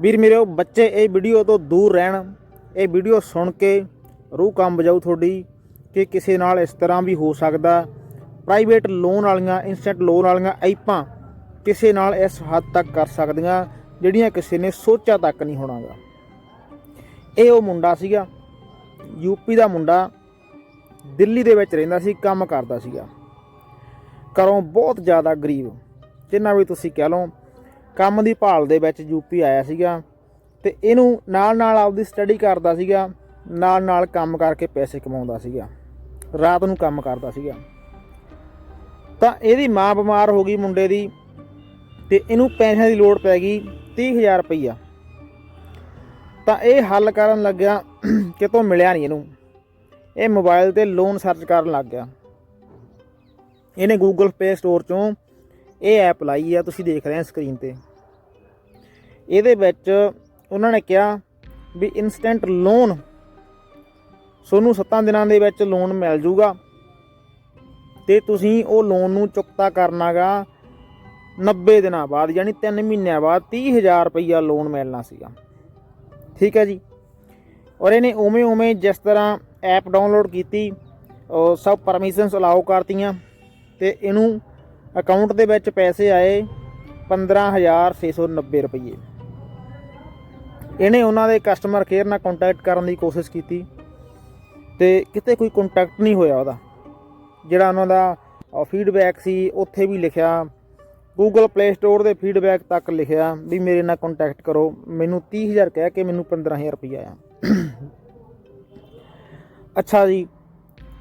ਵੀਰ ਮੇਰੇ ਉਹ ਬੱਚੇ, ਇਹ ਵੀਡੀਓ ਤੋਂ ਦੂਰ ਰਹਿਣ। ਇਹ ਵੀਡੀਓ ਸੁਣ ਕੇ ਰੂਹ ਕੰਬ ਜਾਊ ਤੁਹਾਡੀ ਕਿ ਕਿਸੇ ਨਾਲ ਇਸ ਤਰ੍ਹਾਂ ਵੀ ਹੋ ਸਕਦਾ। ਪ੍ਰਾਈਵੇਟ ਲੋਨ ਵਾਲੀਆਂ ਇਨਸਟੈਂਟ ਲੋਨ ਵਾਲੀਆਂ ਐਪਾਂ ਕਿਸੇ ਨਾਲ ਇਸ ਹੱਦ ਤੱਕ ਕਰ ਸਕਦੀਆਂ ਜਿਹੜੀਆਂ ਕਿਸੇ ਨੇ ਸੋਚਿਆ ਤੱਕ ਨਹੀਂ ਹੋਣਾਗਾ। ਇਹ ਉਹ ਮੁੰਡਾ ਸੀਗਾ ਯੂਪੀ ਦਾ ਮੁੰਡਾ, ਦਿੱਲੀ ਦੇ ਵਿੱਚ ਰਹਿੰਦਾ ਸੀ, ਕੰਮ ਕਰਦਾ ਸੀਗਾ। ਘਰੋਂ ਬਹੁਤ ਜ਼ਿਆਦਾ ਗਰੀਬ, ਜਿੰਨਾ ਵੀ ਤੁਸੀਂ ਕਹਿ ਲਓ ਕੰਮ ਦੀ ਭਾਲ ਦੇ ਵਿੱਚ ਯੂਪੀ ਆਇਆ ਸੀਗਾ ਤੇ ਇਹਨੂੰ ਨਾਲ ਨਾਲ ਆਪਦੀ ਸਟੱਡੀ ਕਰਦਾ ਸੀਗਾ, ਨਾਲ ਨਾਲ ਕੰਮ ਕਰਕੇ ਪੈਸੇ ਕਮਾਉਂਦਾ ਸੀਗਾ, ਰਾਤ ਨੂੰ ਕੰਮ ਕਰਦਾ ਸੀਗਾ। ਤਾਂ ਇਹਦੀ ਮਾਂ ਬਿਮਾਰ ਹੋ ਗਈ ਮੁੰਡੇ ਦੀ ਤੇ ਇਹਨੂੰ ਪੈਸਿਆਂ ਦੀ ਲੋੜ ਪੈ ਗਈ 30000 ਰੁਪਈਆ। ਤਾਂ ਇਹ ਹੱਲ ਕਰਨ ਲੱਗਿਆ ਕਿਤੋਂ ਮਿਲਿਆ ਨਹੀਂ ਇਹਨੂੰ। ਇਹ ਮੋਬਾਈਲ ਤੇ ਲੋਨ ਸਰਚ ਕਰਨ ਲੱਗ ਗਿਆ। ਇਹਨੇ Google Play Store ਚੋਂ ਇਹ ਐਪ ਲਾਈ ਆ, ਤੁਸੀਂ ਦੇਖ ਰਹੇ ਹੋ ਸਕਰੀਨ ਤੇ। ਇਹਦੇ ਵਿੱਚ ਉਹਨਾਂ ਨੇ ਕਿਹਾ ਵੀ ਇਨਸਟੈਂਟ ਲੋਨ ਤੁਹਾਨੂੰ 7 ਦਿਨਾਂ ਦੇ ਵਿੱਚ ਲੋਨ ਮਿਲ ਜੂਗਾ ਤੇ ਤੁਸੀਂ ਉਹ ਲੋਨ ਨੂੰ ਚੁਕਤਾ ਕਰਨਾਗਾ 90 ਦਿਨਾਂ ਬਾਅਦ, ਯਾਨੀ 3 ਮਹੀਨਿਆਂ ਬਾਅਦ 30000 ਰੁਪਈਆ ਲੋਨ ਮਿਲਣਾ ਸੀਗਾ। ਠੀਕ ਹੈ ਜੀ? ਔਰ ਇਹਨੇ ਉਵੇਂ ਉਵੇਂ ਜਿਸ ਤਰ੍ਹਾਂ ਐਪ ਡਾਊਨਲੋਡ ਕੀਤੀ ਸਭ ਪਰਮਿਸ਼ਨਸ ਅਲਾਉ ਕਰਤੀਆਂ ਤੇ ਇਹਨੂੰ ਅਕਾਊਂਟ ਦੇ ਵਿੱਚ ਪੈਸੇ ਆਏ 15690 ਰੁਪਏ ਇਹਨੇ ਉਹਨਾਂ ਦੇ ਕਸਟਮਰ ਕੇਅਰ ਨਾਲ ਕੰਟੈਕਟ ਕਰਨ ਦੀ ਕੋਸ਼ਿਸ਼ ਕੀਤੀ ਤੇ ਕਿਤੇ ਕੋਈ ਕੰਟੈਕਟ ਨਹੀਂ ਹੋਇਆ ਉਹਦਾ। ਜਿਹੜਾ ਉਹਨਾਂ ਦਾ ਫੀਡਬੈਕ ਸੀ, ਉੱਥੇ ਵੀ ਲਿਖਿਆ, Google Play Store ਦੇ ਫੀਡਬੈਕ ਤੱਕ ਲਿਖਿਆ ਵੀ ਮੇਰੇ ਨਾਲ ਕੰਟੈਕਟ ਕਰੋ, ਮੈਨੂੰ 30000 ਕਹਿ ਕੇ ਮੈਨੂੰ 15000 ਰੁਪਏ ਆਇਆ। ਅੱਛਾ ਜੀ,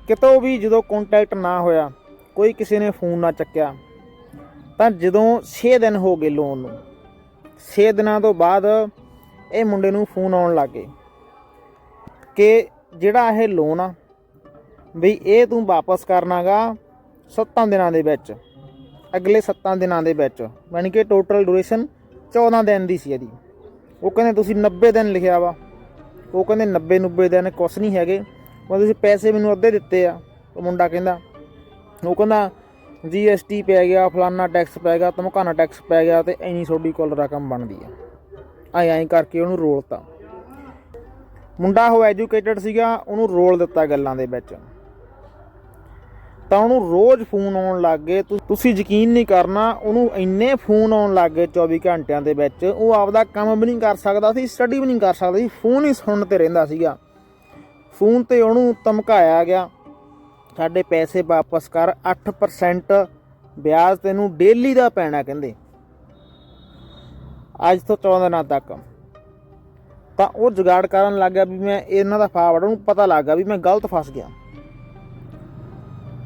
ਕਿਤੋਂ ਵੀ ਜਦੋਂ ਕੰਟੈਕਟ ਨਾ ਹੋਇਆ ਕੋਈ ਕਿਸੇ ਨੇ ਫੋਨ ਨਾ ਚੱਕਿਆ, ਤਾਂ ਜਦੋਂ 6 ਦਿਨ ਹੋ ਗਏ ਲੋਨ ਨੂੰ 6 ਦਿਨਾਂ ਤੋਂ ਬਾਅਦ ਇਹ ਮੁੰਡੇ ਨੂੰ ਫੋਨ ਆਉਣ ਲੱਗੇ ਕਿ ਜਿਹੜਾ ਇਹ ਲੋਨ ਆ, ਵੀ ਇਹ ਤੂੰ ਵਾਪਸ ਕਰਨਾਗਾ 7 ਦਿਨਾਂ ਦੇ ਵਿੱਚ, ਅਗਲੇ 7 ਦਿਨਾਂ ਦੇ ਵਿੱਚ, ਯਾਨੀ ਕਿ ਟੋਟਲ ਡਿਊਰੇਸ਼ਨ 14 ਦਿਨ ਦੀ ਸੀ ਇਹਦੀ। ਉਹ ਕਹਿੰਦੇ ਤੁਸੀਂ 90 ਦਿਨ ਲਿਖਿਆ ਵਾ, ਉਹ ਕਹਿੰਦੇ 90 90 ਦਿਨ ਕੁਛ ਨਹੀਂ ਹੈਗੇ ਉਹ ਤੁਸੀਂ ਪੈਸੇ ਮੈਨੂੰ ਅੱਧੇ ਦਿੱਤੇ ਆ, ਉਹ ਮੁੰਡਾ ਕਹਿੰਦਾ ਉਹ ਕਹਿੰਦਾ ਜੀਐਸਟੀ ਪੈ ਗਿਆ, ਫਲਾਨਾ ਟੈਕਸ ਪੈ ਗਿਆ, ਧਮਕਾਨਾ ਟੈਕਸ ਪੈ ਗਿਆ ਤੇ ਐਨੀ ਤੁਹਾਡੀ ਕੁੱਲ ਰਕਮ ਬਣਦੀ ਆ। ਐਂ ਐਂ ਕਰਕੇ ਉਹਨੂੰ ਰੋਲਤਾ। ਮੁੰਡਾ ਉਹ ਐਜੂਕੇਟਡ ਸੀਗਾ, ਉਹਨੂੰ ਰੋਲ ਦਿੱਤਾ ਗੱਲਾਂ ਦੇ ਵਿੱਚ। ਤਾਂ ਉਹਨੂੰ ਰੋਜ਼ ਫੋਨ ਆਉਣ ਲੱਗ ਗਏ ਤੁਸੀਂ ਯਕੀਨ ਨਹੀਂ ਕਰਨਾ, ਉਹਨੂੰ ਇੰਨੇ ਫੋਨ ਆਉਣ ਲੱਗ ਗਏ 24 ਘੰਟਿਆਂ ਦੇ ਵਿੱਚ, ਉਹ ਆਪਦਾ ਕੰਮ ਵੀ ਨਹੀਂ ਕਰ ਸਕਦਾ ਸੀ ਸਟੱਡੀ ਵੀ ਨਹੀਂ ਕਰ ਸਕਦਾ ਸੀ ਫੋਨ ਹੀ ਸੁਣਨ ਤੇ ਰਹਿੰਦਾ ਸੀਗਾ। ਫੋਨ ਤੇ ਉਹਨੂੰ ਧਮਕਾਇਆ ਗਿਆ। ਸਾਡੇ ਪੈਸੇ ਵਾਪਸ ਕਰ 8% ਵਿਆਜ ਤੈਨੂੰ ਡੇਲੀ ਦਾ ਪੈਣਾ ਕਹਿੰਦੇ। ਅੱਜ ਤੋਂ 14 ਦਿਨਾਂ ਤੱਕ। ਤਾਂ ਉਹ ਜੁਗਾੜ ਕਰਨ ਲੱਗ ਗਿਆ ਵੀ ਮੈਂ ਇਹਨਾਂ ਦਾ ਫਾਵੜ ਉਹਨੂੰ ਪਤਾ ਲੱਗ ਗਿਆ ਵੀ ਮੈਂ ਗਲਤ ਫਸ ਗਿਆ।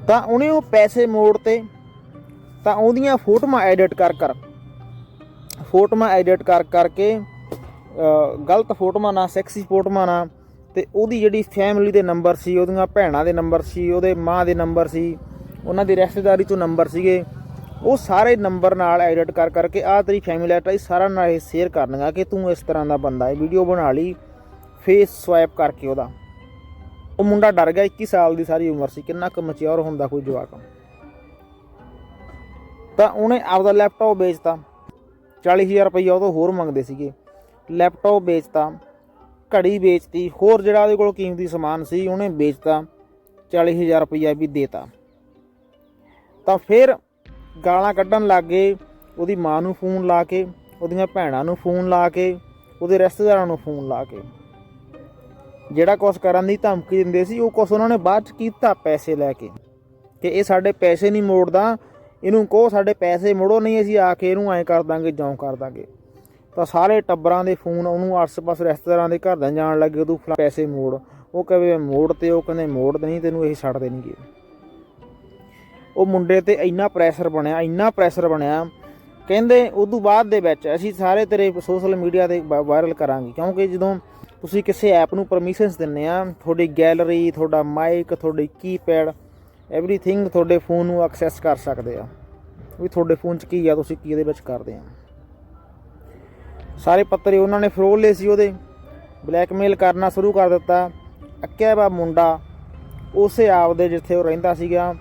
ਤਾਂ ਉਹਨੇ ਉਹ ਪੈਸੇ ਮੋੜ ਤੇ ਤਾਂ ਉਹਦੀਆਂ ਫੋਟੋਆਂ ਐਡਿਟ ਕਰ ਕਰ, ਫੋਟੋਆਂ ਐਡਿਟ ਕਰ ਕਰਕੇ ਗਲਤ ਫੋਟੋਆਂ ਨਾ ਸੈਕਸੀ ਫੋਟੋਆਂ ਨਾ ਤੇ ਉਹਦੀ ਜਿਹੜੀ ਫੈਮਿਲੀ ਦੇ ਨੰਬਰ ਸੀ, ਉਹਦੀਆਂ ਭੈਣਾਂ ਦੇ ਨੰਬਰ ਸੀ, ਉਹਦੇ ਮਾਂ ਦੇ ਨੰਬਰ ਸੀ, ਉਹਨਾਂ ਦੀ ਰਿਸ਼ਤੇਦਾਰੀ ਤੋਂ ਨੰਬਰ ਸੀਗੇ। ਉਹ ਸਾਰੇ ਨੰਬਰ ਨਾਲ ਐਡਿਟ ਕਰ ਕਰਕੇ ਆਹ ਤੇਰੀ ਫੈਮਿਲੀ ਲੈਟਰ ਇਹ ਸਾਰਾ ਨਾਲ ਇਹ ਸ਼ੇਅਰ ਕਰਨਗਾ ਕਿ ਤੂੰ ਇਸ ਤਰ੍ਹਾਂ ਦਾ ਬੰਦਾ ਹੈ। ਵੀਡੀਓ ਬਣਾ ਲਈ ਫੇਸ ਸਵਾਈਪ ਕਰਕੇ ਉਹਦਾ। ਉਹ ਮੁੰਡਾ ਡਰ ਗਿਆ 21 ਸਾਲ ਦੀ ਸਾਰੀ ਉਮਰ ਸੀ, ਕਿੰਨਾ ਕੁ ਮੈਚੁਰ ਹੁੰਦਾ ਕੋਈ ਜਵਾਕ। ਤਾਂ ਉਹਨੇ ਆਪਦਾ ਲੈਪਟਾਪ ਵੇਚਤਾ। 40000 ਰੁਪਈਆ ਉਹ ਤੋਂ ਹੋਰ ਮੰਗਦੇ ਸੀਗੇ। ਲੈਪਟਾਪ ਵੇਚਤਾ। ਘੜੀ ਵੇਚਤੀ, ਹੋਰ ਜਿਹੜਾ ਉਹਦੇ ਕੋਲ ਕੀਮਤੀ ਸਮਾਨ ਸੀ, ਉਹਨੇ ਵੇਚਤਾ 40000 ਰੁਪਈਆ ਵੀ ਦੇਤਾ। ਤਾਂ ਫਿਰ ਗਾਲਾਂ ਕੱਢਣ ਲੱਗ ਗਏ, ਉਹਦੀ ਮਾਂ ਨੂੰ ਫੋਨ ਲਾ ਕੇ, ਉਹਦੀਆਂ ਭੈਣਾਂ ਨੂੰ ਫੋਨ ਲਾ ਕੇ, ਉਹਦੇ ਰਿਸ਼ਤੇਦਾਰਾਂ ਨੂੰ ਫੋਨ ਲਾ ਕੇ। ਜਿਹੜਾ ਕੁਛ ਕਰਨ ਦੀ ਧਮਕੀ ਦਿੰਦੇ ਸੀ, ਉਹ ਕੁਛ ਉਹਨਾਂ ਨੇ ਬਾਅਦ ਚ ਕੀਤਾ ਪੈਸੇ ਲੈ ਕੇ। ਕਿ ਇਹ ਸਾਡੇ ਪੈਸੇ ਨਹੀਂ ਮੋੜਦਾ, ਇਹਨੂੰ ਕਹੋ ਸਾਡੇ ਪੈਸੇ ਮੋੜੋ, ਨਹੀਂ ਅਸੀਂ ਆ ਕੇ ਇਹਨੂੰ ਐਂ ਕਰ ਦਾਂਗੇ ਜਿਉਂ ਕਰ ਦਾਂਗੇ। ਤਾਂ ਸਾਰੇ ਟੱਬਰਾਂ ਦੇ ਫੋਨ ਉਹਨੂੰ ਆਸ-ਪਾਸ ਰਿਸ਼ਤੇਦਾਰਾਂ ਦੇ ਘਰ ਦੇ ਜਾਣ ਲੱਗੇ, ਤੂੰ ਫਲਾ ਪੈਸੇ ਮੋੜ। ਉਹ ਕਹੇ ਮੋੜ ਤੇ ਉਹ ਕਹਿੰਦੇ ਮੋੜ ਤੇ ਨਹੀਂ, ਤੈਨੂੰ ਇਹ ਛੱਡ ਦੇਣਗੇ। ਉਹ ਮੁੰਡੇ ਤੇ ਇੰਨਾ ਪ੍ਰੈਸ਼ਰ ਬਣਿਆ, ਇੰਨਾ ਪ੍ਰੈਸ਼ਰ ਬਣਿਆ। ਕਹਿੰਦੇ ਉਦੋਂ ਬਾਅਦ ਦੇ ਵਿੱਚ ਅਸੀਂ ਸਾਰੇ ਤੇਰੇ ਸੋਸ਼ਲ ਮੀਡੀਆ ਤੇ ਵਾਇਰਲ ਕਰਾਂਗੇ। ਕਿਉਂਕਿ ਜਦੋਂ ਤੁਸੀਂ ਕਿਸੇ ਐਪ ਨੂੰ ਪਰਮਿਸ਼ਨਸ ਦਿੰਨੇ ਆ, ਤੁਹਾਡੀ ਗੈਲਰੀ ਤੁਹਾਡਾ ਮਾਈਕ ਤੁਹਾਡੀ ਕੀਪੈਡ ਐਵਰੀਥਿੰਗ ਤੁਹਾਡੇ ਫੋਨ ਨੂੰ ਐਕਸੈਸ ਕਰ ਸਕਦੇ ਆ। ਵੀ ਤੁਹਾਡੇ ਫੋਨ 'ਚ ਕੀ ਆ, ਤੁਸੀਂ ਕੀ ਇਹਦੇ ਵਿੱਚ ਕਰਦੇ ਆ। ਸਾਰੇ ਪੱਤਰੇ ਉਹਨਾਂ ਨੇ ਫਰੋਲ ਲਏ ਸੀ ਉਹਦੇ। ਬਲੈਕਮੇਲ ਕਰਨਾ ਸ਼ੁਰੂ ਕਰ ਦਿੱਤਾ। ਅੱਕਿਆ ਵਾ ਮੁੰਡਾ, ਉਸੇ ਆਪ ਦੇ ਜਿੱਥੇ ਉਹ ਰਹਿੰਦਾ ਸੀਗਾ,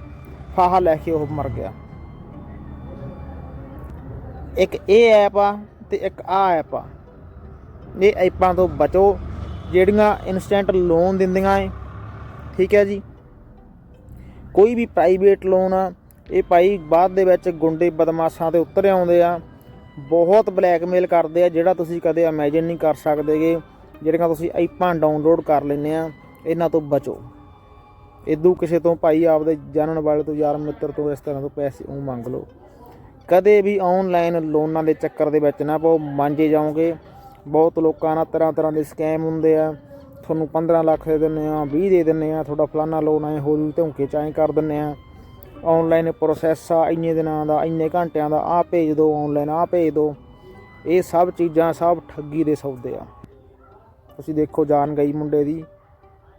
ਫਾਹਾ ਲੈ ਕੇ ਉਹ ਮਰ ਗਿਆ। ਇੱਕ ਇਹ ਐਪ ਆ ਤੇ ਇੱਕ ਆ ਐਪ ਆ। ਇਹ ਐਪਾਂ ਤੋਂ ਬਚੋ, ਜਿਹੜੀਆਂ ਇਨਸਟੈਂਟ ਲੋਨ ਦਿੰਦੀਆਂ ਏ। ਠੀਕ ਹੈ ਜੀ? ਕੋਈ ਵੀ ਪ੍ਰਾਈਵੇਟ ਲੋਨ ਆ, ਇਹ ਭਾਈ ਬਾਅਦ ਦੇ ਵਿੱਚ ਗੁੰਡੇ ਬਦਮਾਸ਼ਾਂ ਤੇ ਉਤਰ ਆਉਂਦੇ ਆ। ਬਹੁਤ ਬਲੈਕਮੇਲ ਕਰਦੇ ਆ, ਜਿਹੜਾ ਤੁਸੀਂ ਕਦੇ ਇਮੇਜਿਨ ਨਹੀਂ ਕਰ ਸਕਦੇਗੇ, ਜਿਹੜੀਆਂ ਤੁਸੀਂ ਐਪਾਂ ਡਾਊਨਲੋਡ ਕਰ ਲੈਂਦੇ ਆ, ਇਹਨਾਂ ਤੋਂ ਬਚੋ। ਇਦੋਂ ਕਿਸੇ ਤੋਂ ਭਾਈ ਆਪਦੇ ਜਾਣਨ ਵਾਲੇ ਤੋਂ, ਯਾਰ ਮਿੱਤਰ ਤੋਂ, ਇਸ ਤਰ੍ਹਾਂ ਤੋਂ ਪੈਸੇ ਉਹ ਮੰਗ ਲਓ। ਕਦੇ ਵੀ ਆਨਲਾਈਨ ਲੋਨਾਂ ਦੇ ਚੱਕਰ ਦੇ ਵਿੱਚ ਨਾ ਪਾਓ, ਮਾਂਜੇ ਜਾਓਗੇ। ਬਹੁਤ ਲੋਕਾਂ ਨਾਲ ਤਰ੍ਹਾਂ ਤਰ੍ਹਾਂ ਦੇ ਸਕੈਮ ਹੁੰਦੇ ਆ। ਤੁਹਾਨੂੰ 15 ਲੱਖ ਦੇ ਦਿੰਨੇ ਆ 20 ਦੇ ਦਿੰਨੇ ਆ, ਤੁਹਾਡਾ ਫਲਾਨਾ ਲੋਨ ਐ ਹੋ ਜੂ ਧੌਂਕੇ ਚ ਐਂ ਕਰ ਦਿੰਨੇ ਆ। ਆਨਲਾਈਨ ਪ੍ਰੋਸੈਸ ਆ, ਇੰਨੇ ਦਿਨਾਂ ਦਾ, ਇੰਨੇ ਘੰਟਿਆਂ ਦਾ ਆ ਭੇਜ ਦਿਓ ਆਨਲਾਈਨ ਆ ਭੇਜ ਦਿਓ ਇਹ ਸਭ ਚੀਜ਼ਾਂ ਸਭ ਠੱਗੀ ਦੇ ਸੌਦੇ ਆ। ਤੁਸੀਂ ਦੇਖੋ ਜਾਨ ਗਈ ਮੁੰਡੇ ਦੀ।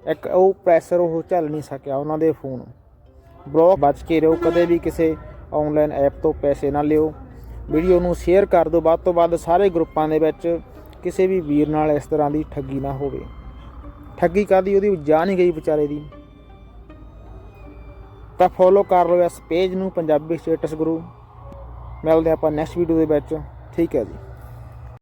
ਇੱਕ ਉਹ ਪ੍ਰੈਸ਼ਰ ਉਹ ਝੱਲ ਨਹੀਂ ਸਕਿਆ ਉਹਨਾਂ ਦੇ ਫੋਨ ਬਲੌਕ ਬਚ ਕੇ ਰਹੋ, ਕਦੇ ਵੀ ਕਿਸੇ ਆਨਲਾਈਨ ਐਪ ਤੋਂ ਪੈਸੇ ਨਾ ਲਿਓ। ਵੀਡੀਓ ਨੂੰ ਸ਼ੇਅਰ ਕਰ ਦਿਓ, ਵੱਧ ਤੋਂ ਵੱਧ ਸਾਰੇ ਗਰੁੱਪਾਂ ਦੇ ਵਿੱਚ ਕਿਸੇ ਵੀ ਵੀਰ ਨਾਲ ਇਸ ਤਰ੍ਹਾਂ ਦੀ ਠੱਗੀ ਨਾ ਹੋਵੇ। ਠੱਗੀ ਕਾਦੀ ਉਹਦੀ ਜਾਨ ਹੀ ਗਈ ਵਿਚਾਰੇ ਦੀ। ਤਾਂ ਫੋਲੋ ਕਰ ਲਓ ਇਸ ਪੇਜ ਨੂੰ, ਪੰਜਾਬੀ ਸਟੇਟਸ ਗੁਰੂ ਮਿਲਦੇ ਆਪਾਂ ਨੈਕਸਟ ਵੀਡੀਓ ਦੇ ਵਿੱਚ। ਠੀਕ ਹੈ ਜੀ।